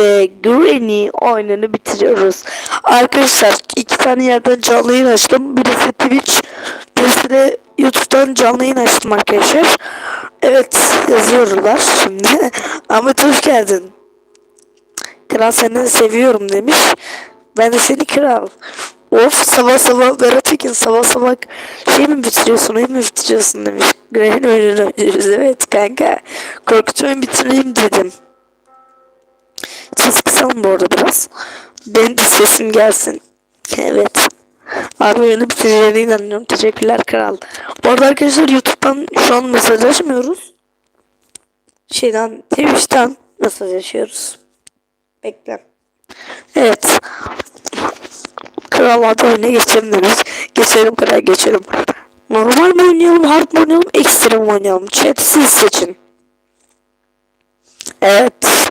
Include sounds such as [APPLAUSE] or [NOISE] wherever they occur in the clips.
birlikte Granny oyununu bitiriyoruz. Arkadaşlar iki tane yerden canlı yayın açtım. Birisi Twitch, birisi de YouTube'dan canlı yayın açtım arkadaşlar. Evet yazıyorlar şimdi. [LAUGHS] Ahmet hoş geldin. Kral seni seviyorum demiş. Ben de seni kral. Of sabah sabah Berat Tekin sabah sabah şey mi bitiriyorsun oyun mu bitiriyorsun demiş. Oyunu oynuyoruz evet kanka. Korkunç oyun bitireyim dedim. Ses kısalım bu arada biraz. Benim de sesim gelsin. Evet. Abi oyunu bitireceğine inanıyorum. Teşekkürler kral. Bu arada arkadaşlar YouTube'dan şu an mesajlaşmıyoruz. Şeyden Twitch'ten mesajlaşıyoruz. Bekle. Evet. Kral adı oyuna geçelim demiş. Geçelim kral geçelim. Normal mi oynayalım, hard mı oynayalım, ekstrem mi oynayalım? Chat siz seçin. Evet.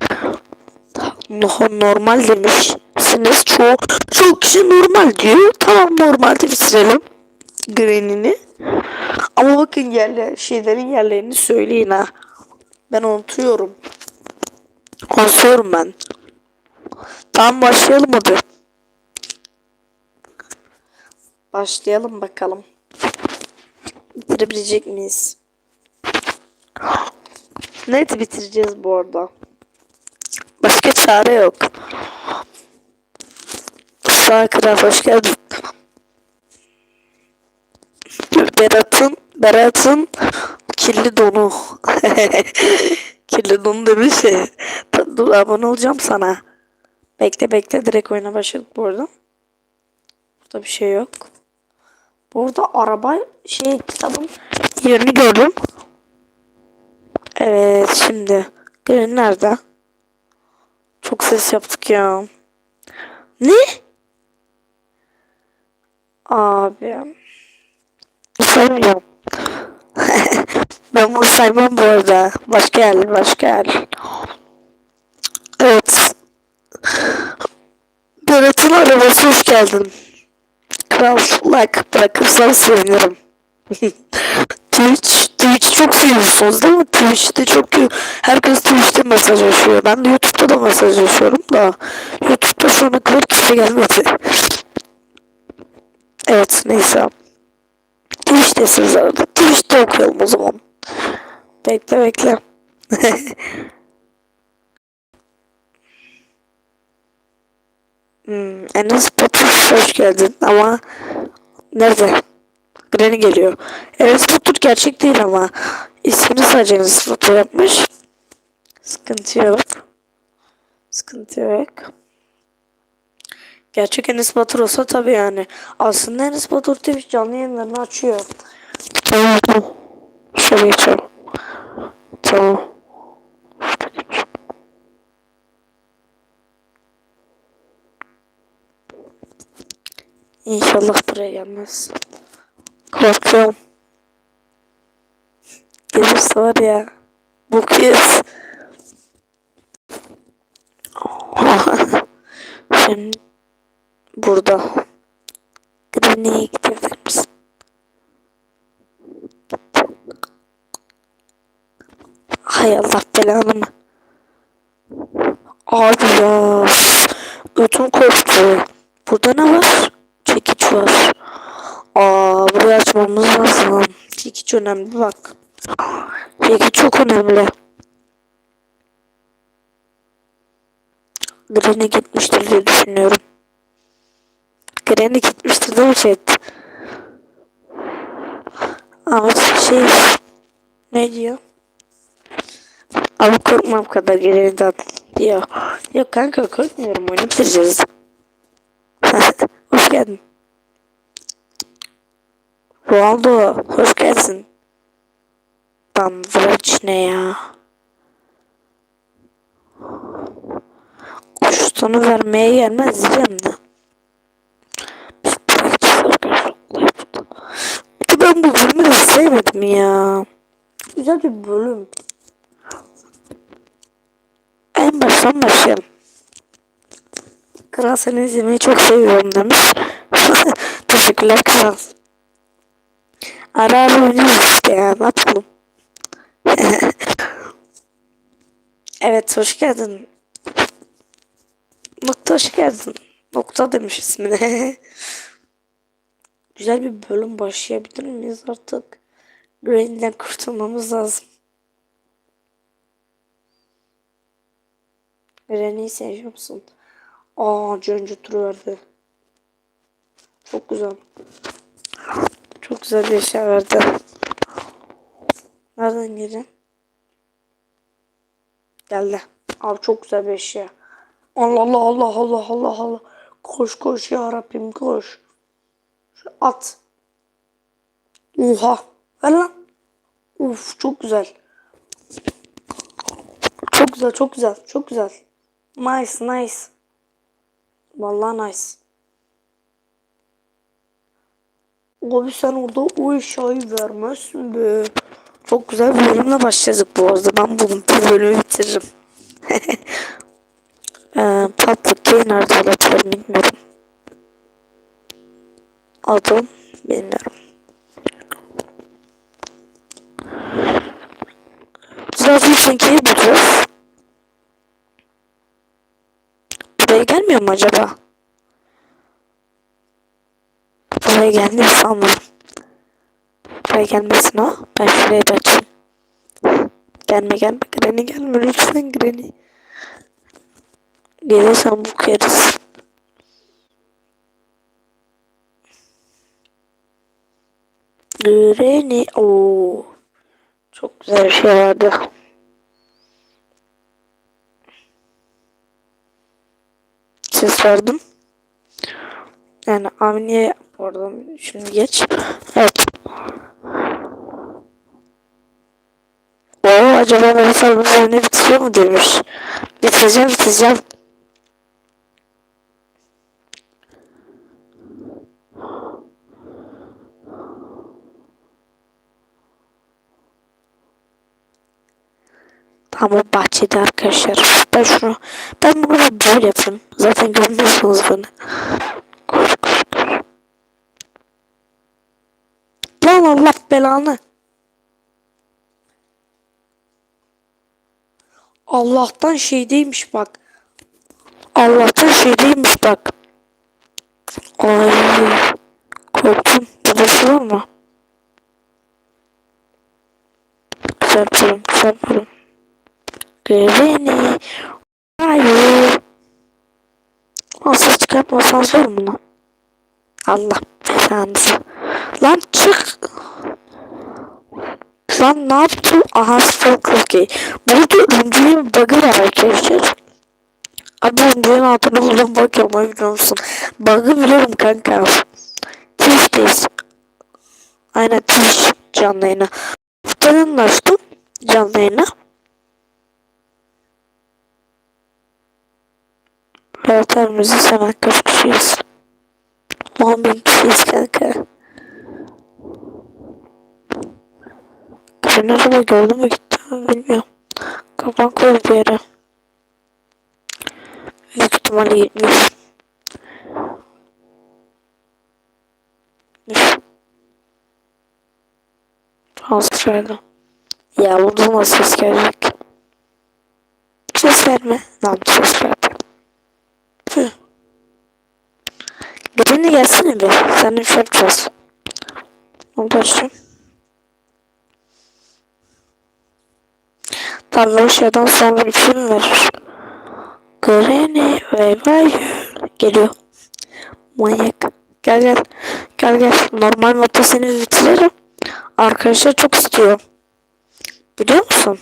No- normal demişsiniz. Çok çok kişi normal diyor. Tamam normalde bitirelim. Green'ini. Ama bakın yerler, şeylerin yerlerini söyleyin ha. Ben unutuyorum. Unutuyorum ben. Tamam başlayalım hadi. Başlayalım bakalım. Bitirebilecek miyiz? Net bitireceğiz bu arada. Çare yok. Kral hoş geldin. Berat'ın Berat'ın kirli donu. [LAUGHS] kirli donu demiş ya. Dur abone olacağım sana. Bekle bekle direkt oyuna başladık bu arada. Burada bir şey yok. Burada araba şey kitabın yerini gördüm. Evet şimdi. Gönül nerede? Çok ses yaptık ya. Ne? Abi. Saymıyorum. [LAUGHS] ben bunu saymam bu arada. Başka yer, başka yer. Evet. Berat'ın arabası hoş geldin. Kral like bırakırsan sevinirim. [LAUGHS] Twitch çok seviyorsunuz değil mi? Twitch'te çok herkes Twitch'te mesajlaşıyor. Ben de YouTube'da da mesajlaşıyorum da YouTube'da şu ana kadar kimse gelmedi. Evet neyse. Twitch'tesiniz arada. Twitch'te okuyalım o zaman. Bekle bekle. [LAUGHS] hmm, Enes Batur hoş geldin ama nerede? Granny geliyor. Enes Batur gerçek değil ama ismini sadece Batur yapmış. Sıkıntı yok. Sıkıntı yok. Gerçek Enes Batur olsa tabii yani. Aslında Enes Batur Twitch canlı yayınlarını açıyor. Tamam. Şöyle geçelim. Tamam. İnşallah buraya gelmez. Korkuyorum. Gelirse var ya. Bu kez. [LAUGHS] Şimdi burada. Granny'e gidebilir misin? Hay Allah belanı mı? Abi ya. Ödüm koptu. Burada ne var? Çekiç var. Aa burayı açmamız lazım. Çekiç önemli bak. Çekiç çok önemli. Granny gitmiştir diye düşünüyorum. Granny gitmiştir değil mi chat? Ama şey ne diyor? Ama korkmam kadar Granny'den diyor. Yok kanka korkmuyorum oyunu bitireceğiz. [LAUGHS] Hoş geldin. Ronaldo hoş geldin. Bandraç ne ya? Kuştunu vermeye gelmez diyeceğim de. Ben bu bölümü de sevmedim ya. Güzel bir bölüm. En baştan başlayalım. Kral seni izlemeyi çok seviyorum demiş. [LAUGHS] Teşekkürler kral. Ara ara işte ya ne yapalım. [LAUGHS] evet hoş geldin. Nokta hoş geldin. Nokta demiş ismine. [LAUGHS] Güzel bir bölüm başlayabilir miyiz artık? Granny'den kurtulmamız lazım. Granny'yi seviyor musun? Aa önce turu verdi. Çok güzel. Çok güzel bir eşya verdi. Nereden geleceksin? Geldi. Abi çok güzel bir eşya. Allah Allah Allah Allah Allah Allah. Koş koş ya Rabbim koş. Şu at. Oha. Ver lan. Uf çok güzel. Çok güzel çok güzel çok güzel. Nice nice. Vallahi nice. Abi sen orada o eşyayı vermezsin be. Çok güzel bir bölümle başlayacak bu arada. Ben bugün bu bölümü bitiririm. [LAUGHS] ee, Key nerede olabilir bilmiyorum. Adım bilmiyorum. Zaten ki bulacağız. Buraya gelmiyor mu acaba? Buraya geldi sanmıyorum. Buraya gelmesin o. Ben şuraya bir açayım. Gelme gelme. Granny gelme lütfen Granny. Gelirsen bu yeriz. Granny. Oo. Çok güzel bir şey vardı. Ses verdim. Yani Avni'ye pardon şimdi geç. Evet. O acaba nefes almanın önüne bitiriyor mu demiş. Bitireceğim bitireceğim. Tamam bahçede arkadaşlar. Ben şunu ben bunu böyle yapayım. Zaten görmüyorsunuz beni. Koş koş koş. Lan Allah belanı. Allah'tan şeydeymiş bak. Allah'tan şeydeymiş bak. Ay korktum. Burası var mı? Güzel bölüm, güzel bölüm. Güveni. Hayır. Nasıl çıkartmasan zor mu lan? Allah efendisi. Lan çık. Lan ne yaptın? Aha Stalker okey. Burada örümceğin bug'ı var arkadaşlar. Abi örümceğin altına buldum bug yapmayı biliyor musun? Bug'ı biliyorum kanka. Twitch'teyiz. Aynen Twitch canlı yayını. Haftanın açtım canlı evimizi seven kaç kişiyiz? 10 bin kişiyiz kanka. Araba gördüm mü gitti bilmiyorum. Kafan koy bir yere. Büyük ihtimalle gitmiş. Transferle. Ya burada nasıl ses gelecek? Ses verme. Lan ses verme. Hı. Granny gelsene bir. Seninle bir şey yapacağız. Onu da açayım. Tanrı şeyden sonra bir mi verir? Granny ve vay geliyor. Manyak. Gel gel. Gel gel. Normal modda seni bitiririm. Arkadaşlar çok istiyor. Biliyor musun?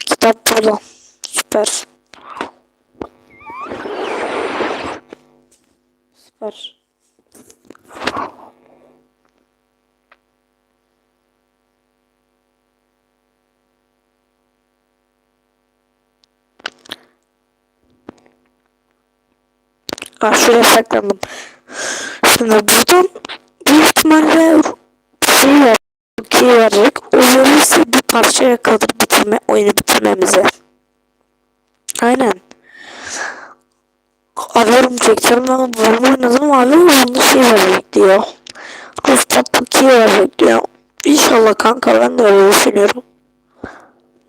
Kitap burada. Süper. Süper. Ah şuraya saklandım. Şimdi buradan büyük ihtimalle şey var. Şey verecek. O verirse bir parçaya kalır bitirme, oyunu bitirmemize. Aynen. Arıyorum çekeceğim ama bölüm oynadım hala onda şey verecek diyor. Rooftop Cookie verecek diyor. İnşallah kanka ben de öyle düşünüyorum.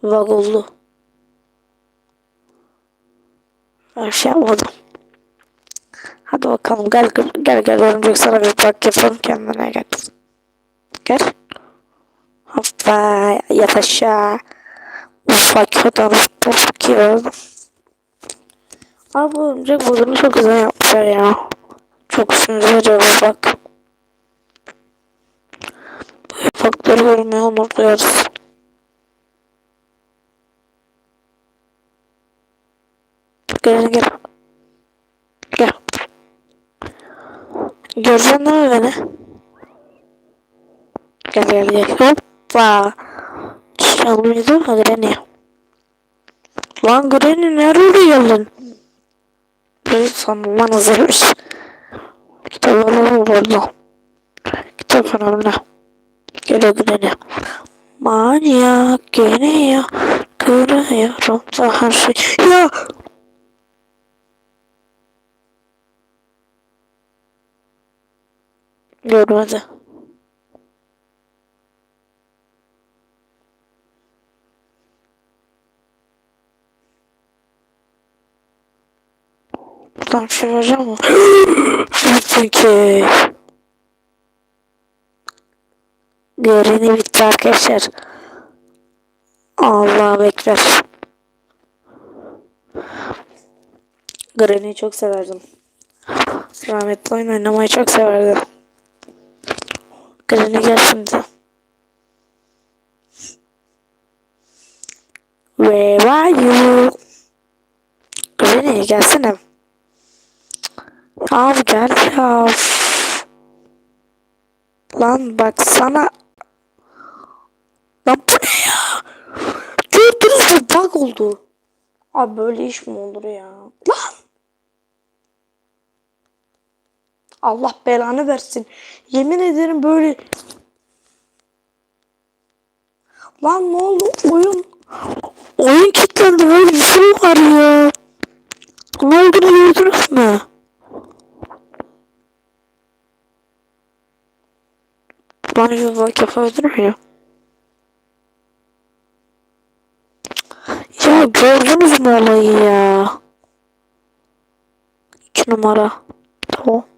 Bak oldu. Bir şey yapmadım. Hadi bakalım gel gel gel örümcek sana bir bak yapalım kendine gel. Gel. Hoppa yat aşağı. Ufak odanız bakıyor. Abi bu örümcek bulunu çok güzel yapmışlar ya. Çok gidiyor bu bak. Bu yapakları görmeyi unutuyoruz. Gel gel. Gel. Göreceksin değil mi beni? Gel gel gel. Hoppa. Çalmıyordu mu Granny? Lan Granny nerede geldin? Bir sandım lan hazırmış. Kitap alalım burada. Kitap önemli. Gel Granny. Manyak gene ya. Görüyorum da her şey. Ya! Görmedi. Buradan bir şey vereceğim mi? Çünkü Göreni bitti arkadaşlar. Allah bekler. Granny'i çok severdim. Rahmetli oyun oynamayı çok severdim. Granny gel şimdi. Where are you? Granny gelsene. Abi gel ya. Lan baksana. Lan bu ne ya? Gördünüz mü bug oldu. Abi böyle iş mi olur ya? Lan. Allah belanı versin. Yemin ederim böyle. Lan ne oldu? Oyun. Oyun kilitlendi. Böyle bir şey var ya. Ne olduğunu gördünüz mü? Bir bak yapabilir miyim? Ya gördünüz mü olayı ya? İki numara. Tamam.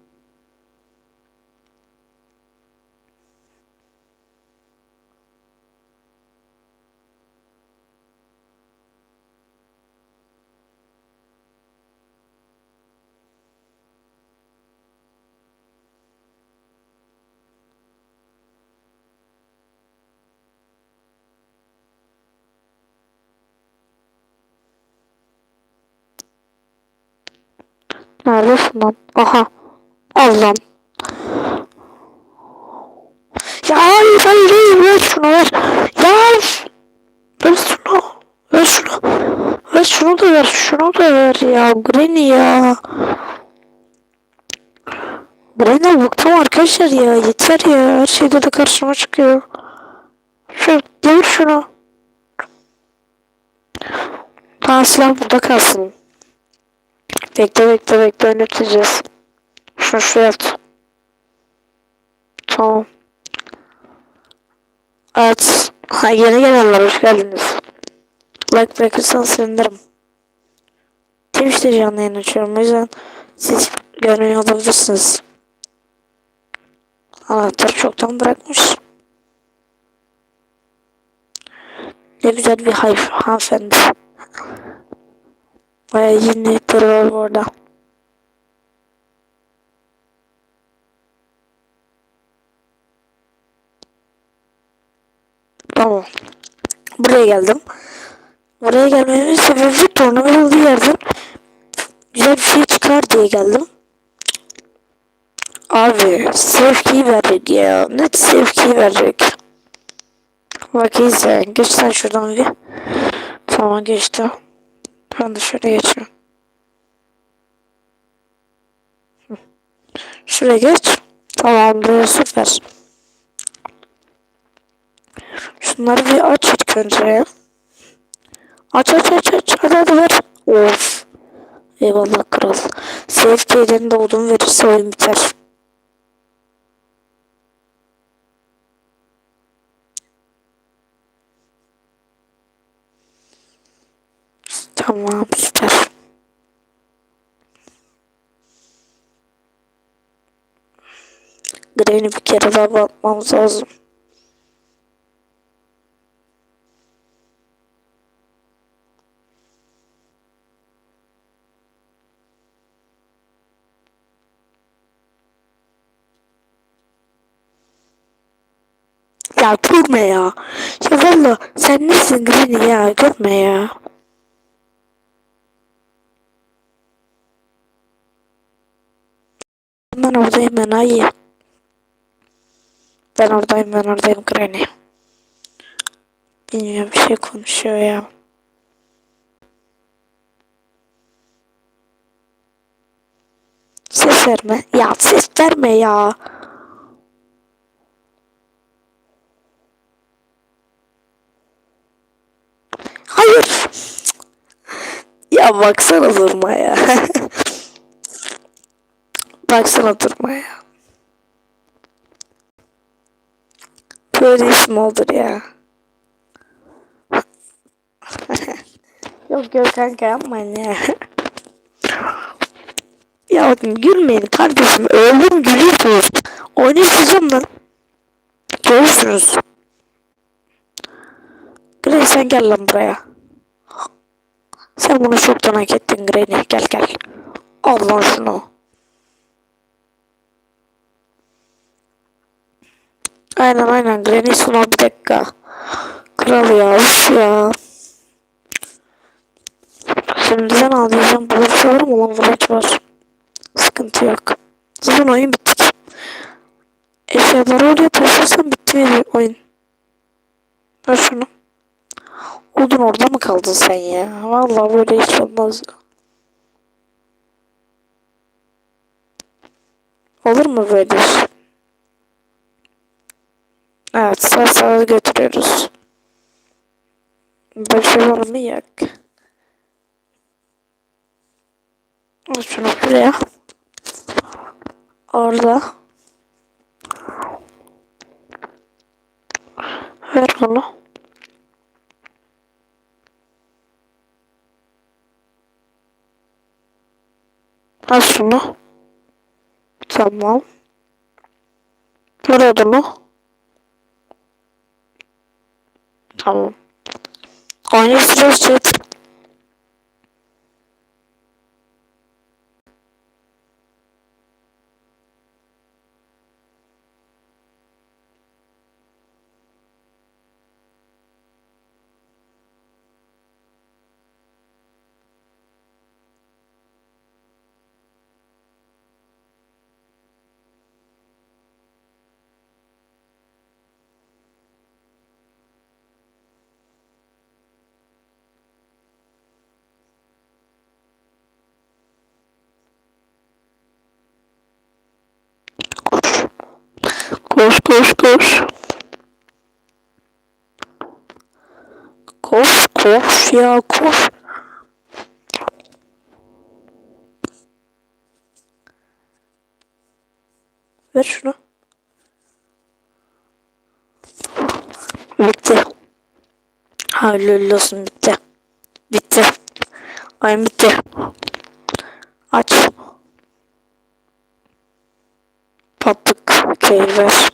Neredesin lan? Aha. Al lan. Ya hayır hayır hayır ver şunu ver. Ya ver. Şunu. Ver şunu. Ver şunu da ver. Şunu da ver ya. Granny ya. Granny bıktım arkadaşlar ya. Yeter ya. Her şeyde de karşıma çıkıyor. Şu devir şunu. Tamam silah burada kalsın. Bekle bekle bekle oynatacağız. Şunu şuraya at. Tamam. Evet. Ha, yeni gelenler hoş geldiniz. Like bırakırsanız sevinirim. Twitch'te canlı yayın açıyorum. O yüzden siz görmeyi olabilirsiniz. Anahtarı çoktan bırakmış. Ne güzel bir hay hanımefendi. Baya yeni var bu. Tamam. Buraya geldim. Buraya gelmemin sebebi tornavida olduğu yerden güzel bir şey çıkar diye geldim. Abi sevkiyi verecek ya. Net sevkiyi verecek. Bak izle. Geç sen şuradan bir. Tamam geçti. De şöyle geçiyorum. Şuraya geç. Tamamdır süper. Şunları bir aç ilk önce. Aç aç aç aç. Hadi hadi ver. Of. Eyvallah kral. CFK'den de odun verirse oyun biter. tamamdır. Green'i bir kere daha bakmamız lazım. Ya durma ya. Ya valla sen nesin Green'i ya görme ya. Ben oradayım ben ayı. Ben oradayım ben oradayım Granny. Bilmiyorum bir şey konuşuyor ya. Ses verme. Ya ses verme ya. Hayır. Ya baksana durmaya. [LAUGHS] baksana durmaya. Böyle iş mi olur ya? [LAUGHS] yok yok kanka yapmayın ya. [LAUGHS] ya gülmeyin kardeşim. Öldüm gülüyorsunuz. Oynayacağım lan. Görüşürüz. Granny sen gel lan buraya. Sen bunu çoktan hak ettin Granny. Gel gel. Al lan şunu. Aynen aynen Granny Suna bir dakika. Kral ya uf ya. Şimdi sen ağlayacağım. Burada bir şey var mı lan? Vlaç var. Sıkıntı yok. Zaten oyun bitti. Eşyaları oraya taşırsan bitti mi oyun? Ver şunu. Odun orada mı kaldın sen ya? Vallahi böyle hiç olmaz. Olur mu böyle iş? Sağ sağa götürüyoruz. Var mı? Al şunu buraya. Orada. Ver bunu. Al şunu. Tamam. Ver odunu. Tamam. Aynı sıra Koş koş koş. Koş koş ya koş. Ver şunu. Bitti. Hayırlı olsun bitti. Bitti. Oyun bitti. Aç. Patlık okey ver.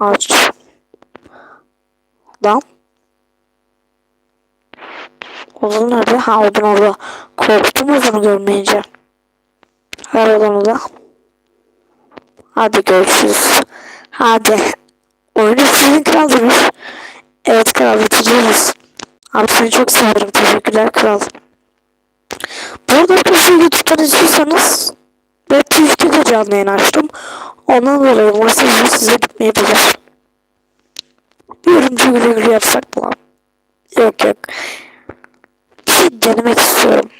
Aç. Lan. Odun orada. Korktum odunu görmeyince. Ver odunu da. Hadi görüşürüz. Hadi. Oyunu sizin kral demiş. Evet kral bitireceğiz. Abi seni çok severim. Teşekkürler kral. Bu arada arkadaşlar YouTube'dan izliyorsanız ve Twitch'te canlı yayın açtım. Ondan dolayı mesajım size gitmeyebilir. Yorumcu güle güle yapsak mı? Yok yok. Denemek istiyorum.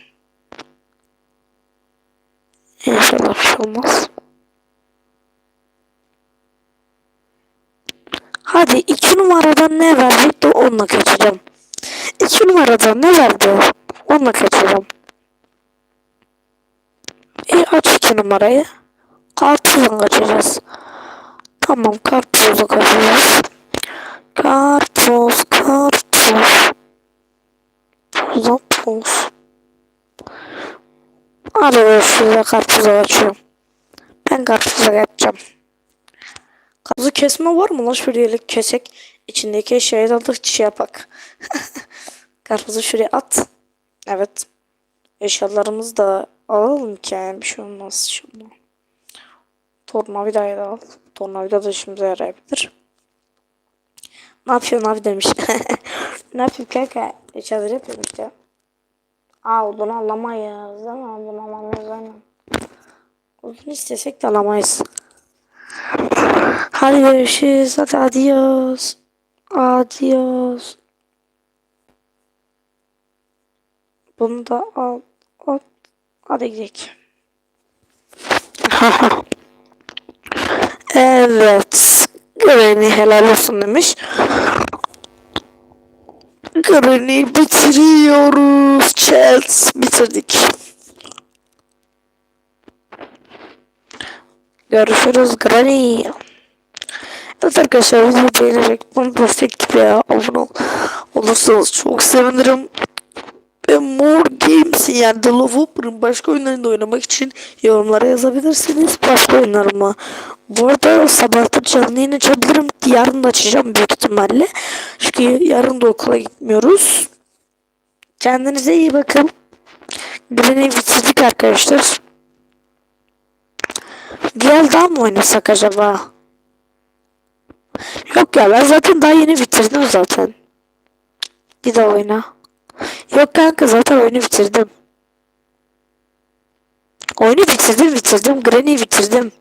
İnşallah bir şey olmaz. Hadi iki numaradan ne verecek de onunla kaçacağım. İki numaradan ne verdi? Onunla kaçacağım. E aç iki numarayı. Karpuzla kaçacağız. Tamam karpuzla kaçacağız. Karpuz, karpuz. Puzla puz. Hadi görüşürüz karpuza kaçıyorum. Ben karpuza kaçacağım. Karpuzu kesme var mı lan şuraya kesek. İçindeki eşyayı da da şey yapak. [LAUGHS] Karpuzu şuraya at. Evet. Eşyalarımızı da alalım ki yani bir şey olmaz şimdi. Tornavidayı da al. Tornavida da işimize yarayabilir. Ne yapıyorsun abi demiş. [LAUGHS] ne yapayım kanka? Eşyaları yapıyorum işte. Aa odunu alamayız. Değil mi? Odunu alamıyoruz aynen. Odunu istesek de alamayız. Hadi görüşürüz. Hadi adios. Adios. Bunu da al. al. Hadi gidelim. [LAUGHS] evet. Granny helal olsun demiş. Granny bitiriyoruz. Chat bitirdik. Görüşürüz Granny. Evet arkadaşlar videoyu beğenerek bana destek gibi ya abone ol. olursanız çok sevinirim. Ve More Games'in yani The Love Hopper'ın başka oyunlarında oynamak için yorumlara yazabilirsiniz. Başka oyunlarıma. Bu arada sabahta canlı yayın açabilirim. Yarın da açacağım büyük ihtimalle. Çünkü yarın da okula gitmiyoruz. Kendinize iyi bakın. Birini bitirdik arkadaşlar. Bir daha mı oynasak acaba? Yok ya ben zaten daha yeni bitirdim zaten. Bir daha oyna. Yok kanka zaten oyunu bitirdim. Oyunu bitirdim bitirdim. Granny'i bitirdim.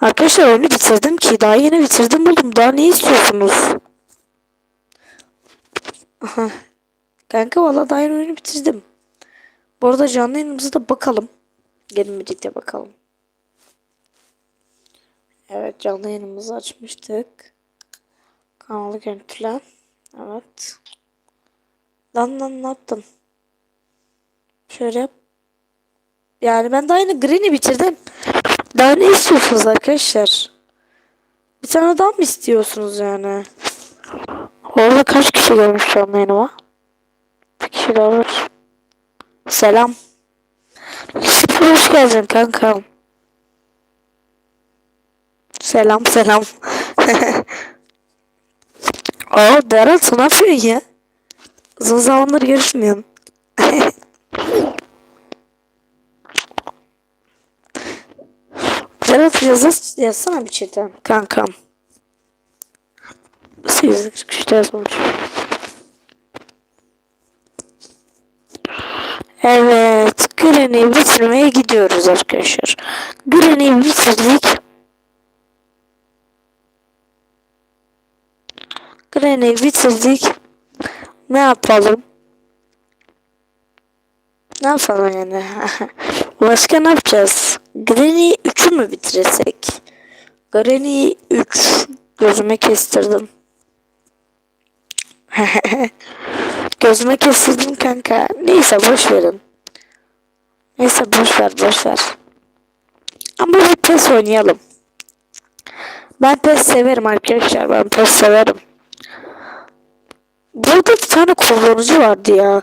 Arkadaşlar oyunu bitirdim ki daha yeni bitirdim oğlum. Daha ne istiyorsunuz? Kanka valla daha yeni oyunu bitirdim. Bu arada canlı yayınımıza da bakalım. Gelin birlikte bakalım. Evet canlı yayınımızı açmıştık. Kanalı görüntülen. Evet. Lan lan ne yaptım? Şöyle yap. Yani ben daha yeni Green'i bitirdim. Daha ne istiyorsunuz arkadaşlar? Bir tane daha mı istiyorsunuz yani? Orada kaç kişi gelmiş canlı yayınıma? Bir kişi daha var. Selam. Sıfır hoş geldin kankam. Selam selam. [LAUGHS] Aa Berat ne yapıyorsun ya? Uzun zamandır görüşmüyorum. Berat yazı yazsana bir chatten kankam. 843 yazmış. Evet, Granny'i bitirmeye gidiyoruz arkadaşlar. Granny'i bitirdik. Granny'i bitirdik. Ne yapalım? Ne yapalım yani? [LAUGHS] Başka ne yapacağız? Granny 3'ü mü bitirsek? Granny 3. Gözüme kestirdim. [LAUGHS] Gözüme kestirdim kanka. Neyse boş verin. Neyse boş ver boş ver. Ama bir PES oynayalım. Ben PES severim arkadaşlar. Ben PES severim. Burada bir tane kullanıcı vardı ya.